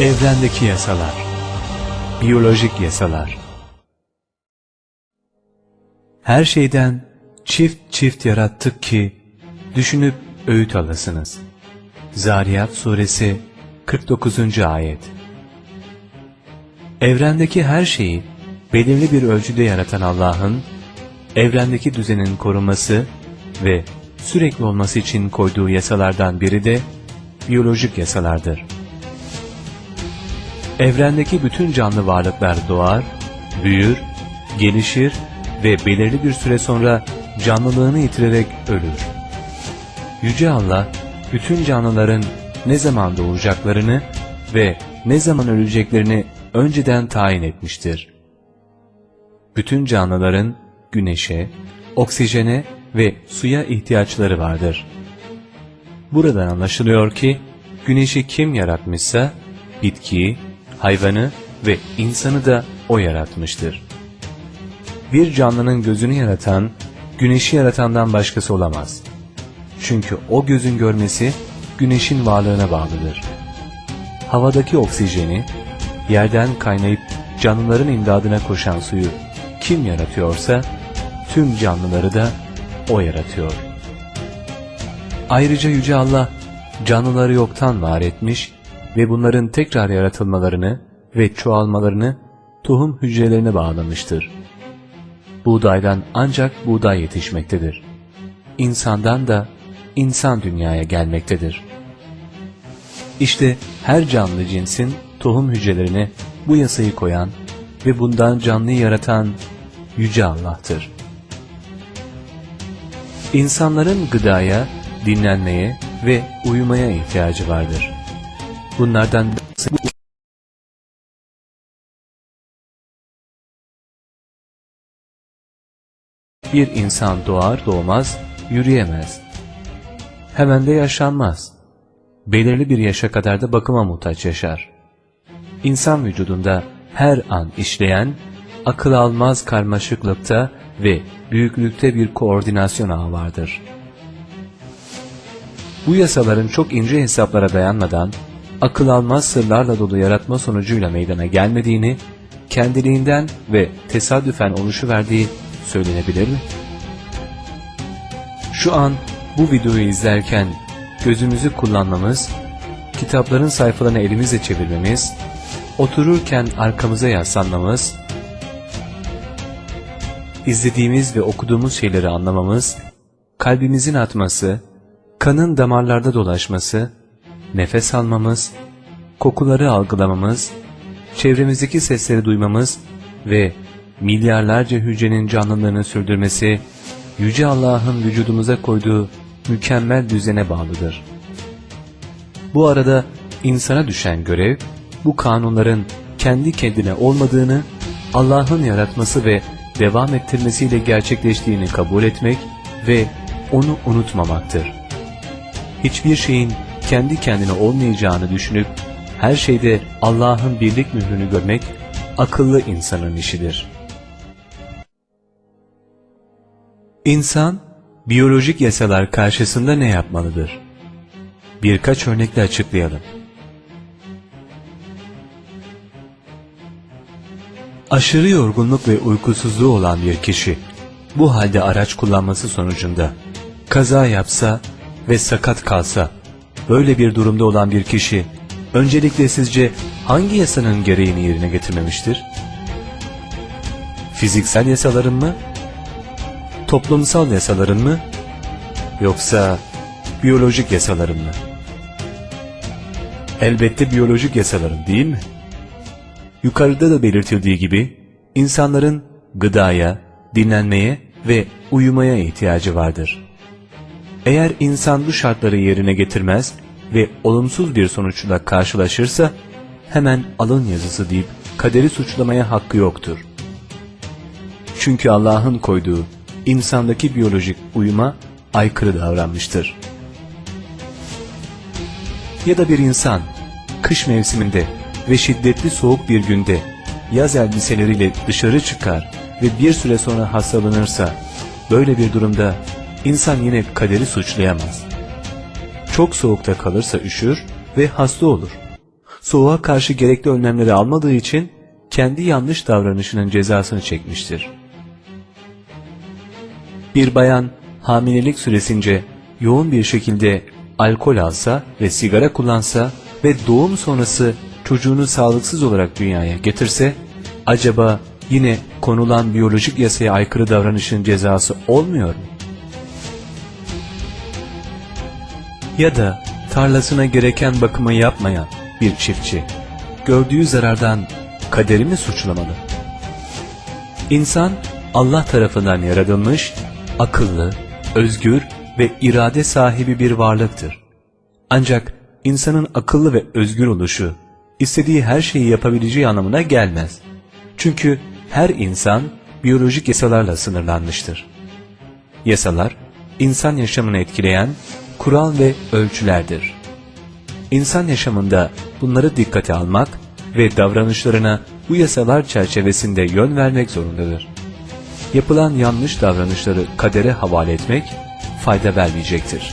Evrendeki yasalar Biyolojik yasalar Her şeyden çift çift yarattık ki düşünüp öğüt alasınız. Zariyat Suresi 49. Ayet Evrendeki her şeyi belirli bir ölçüde yaratan Allah'ın, evrendeki düzenin korunması ve sürekli olması için koyduğu yasalardan biri de biyolojik yasalardır. Evrendeki bütün canlı varlıklar doğar, büyür, gelişir ve belirli bir süre sonra canlılığını yitirerek ölür. Yüce Allah, bütün canlıların ne zaman doğacaklarını ve ne zaman öleceklerini önceden tayin etmiştir. Bütün canlıların güneşe, oksijene ve suya ihtiyaçları vardır. Buradan anlaşılıyor ki, güneşi kim yaratmışsa, bitkiyi, hayvanı ve insanı da O yaratmıştır. Bir canlının gözünü yaratan, güneşi yaratandan başkası olamaz. Çünkü o gözün görmesi, güneşin varlığına bağlıdır. Havadaki oksijeni, yerden kaynayıp canlıların imdadına koşan suyu kim yaratıyorsa, tüm canlıları da O yaratıyor. Ayrıca Yüce Allah, canlıları yoktan var etmiş ve bunların tekrar yaratılmalarını ve çoğalmalarını tohum hücrelerine bağlamıştır. Buğdaydan ancak buğday yetişmektedir. İnsandan da insan dünyaya gelmektedir. İşte her canlı cinsin tohum hücrelerine bu yasayı koyan ve bundan canlıyı yaratan Yüce Allah'tır. İnsanların gıdaya, dinlenmeye ve uyumaya ihtiyacı vardır. Bunlardan bir insan doğar doğmaz yürüyemez. Hemen de yaşanmaz. Belirli bir yaşa kadar da bakıma muhtaç yaşar. İnsan vücudunda her an işleyen, akıl almaz karmaşıklıkta ve büyüklükte bir koordinasyon ağı vardır. Bu yasaların çok ince hesaplara dayanmadan, akıl almaz sırlarla dolu yaratma sonucuyla meydana gelmediğini, kendiliğinden ve tesadüfen oluşuverdiği söylenebilir mi? Şu an bu videoyu izlerken gözümüzü kullanmamız, kitapların sayfalarını elimizle çevirmemiz, otururken arkamıza yaslanmamız, izlediğimiz ve okuduğumuz şeyleri anlamamız, kalbimizin atması, kanın damarlarda dolaşması, nefes almamız, kokuları algılamamız, çevremizdeki sesleri duymamız ve milyarlarca hücrenin canlılığını sürdürmesi, Yüce Allah'ın vücudumuza koyduğu mükemmel düzene bağlıdır. Bu arada insana düşen görev, bu kanunların kendi kendine olmadığını, Allah'ın yaratması ve devam ettirmesiyle gerçekleştiğini kabul etmek ve onu unutmamaktır. Hiçbir şeyin kendi kendine olmayacağını düşünüp, her şeyde Allah'ın birlik mührünü görmek, akıllı insanın işidir. İnsan, biyolojik yasalar karşısında ne yapmalıdır? Birkaç örnekle açıklayalım. Aşırı yorgunluk ve uykusuzluğu olan bir kişi, bu halde araç kullanması sonucunda kaza yapsa ve sakat kalsa, böyle bir durumda olan bir kişi, öncelikle sizce hangi yasanın gereğini yerine getirmemiştir? Fiziksel yasaların mı? Toplumsal yasaların mı? Yoksa biyolojik yasaların mı? Elbette biyolojik yasaların değil mi? Yukarıda da belirtildiği gibi insanların gıdaya, dinlenmeye ve uyumaya ihtiyacı vardır. Eğer insan bu şartları yerine getirmez ve olumsuz bir sonuçla karşılaşırsa hemen alın yazısı deyip kaderi suçlamaya hakkı yoktur. Çünkü Allah'ın koyduğu insandaki biyolojik uyuma aykırı davranmıştır. Ya da bir insan kış mevsiminde ve şiddetli soğuk bir günde yaz elbiseleriyle dışarı çıkar ve bir süre sonra hastalanırsa böyle bir durumda insan yine kaderi suçlayamaz. Çok soğukta kalırsa üşür ve hasta olur. soğuğa karşı gerekli önlemleri almadığı için kendi yanlış davranışının cezasını çekmiştir. Bir bayan hamilelik süresince yoğun bir şekilde alkol alsa ve sigara kullansa ve doğum sonrası çocuğunu sağlıksız olarak dünyaya getirse, acaba yine konulan biyolojik yasaya aykırı davranışın cezası olmuyor mu? Ya da tarlasına gereken bakımı yapmayan bir çiftçi, gördüğü zarardan kaderi mi suçlamalı? İnsan Allah tarafından yaratılmış, akıllı, özgür ve irade sahibi bir varlıktır. Ancak insanın akıllı ve özgür oluşu, istediği her şeyi yapabileceği anlamına gelmez. Çünkü her insan biyolojik yasalarla sınırlanmıştır. Yasalar, insan yaşamını etkileyen kural ve ölçülerdir. İnsan yaşamında bunları dikkate almak ve davranışlarına bu yasalar çerçevesinde yön vermek zorundadır. Yapılan yanlış davranışları kadere havale etmek fayda vermeyecektir.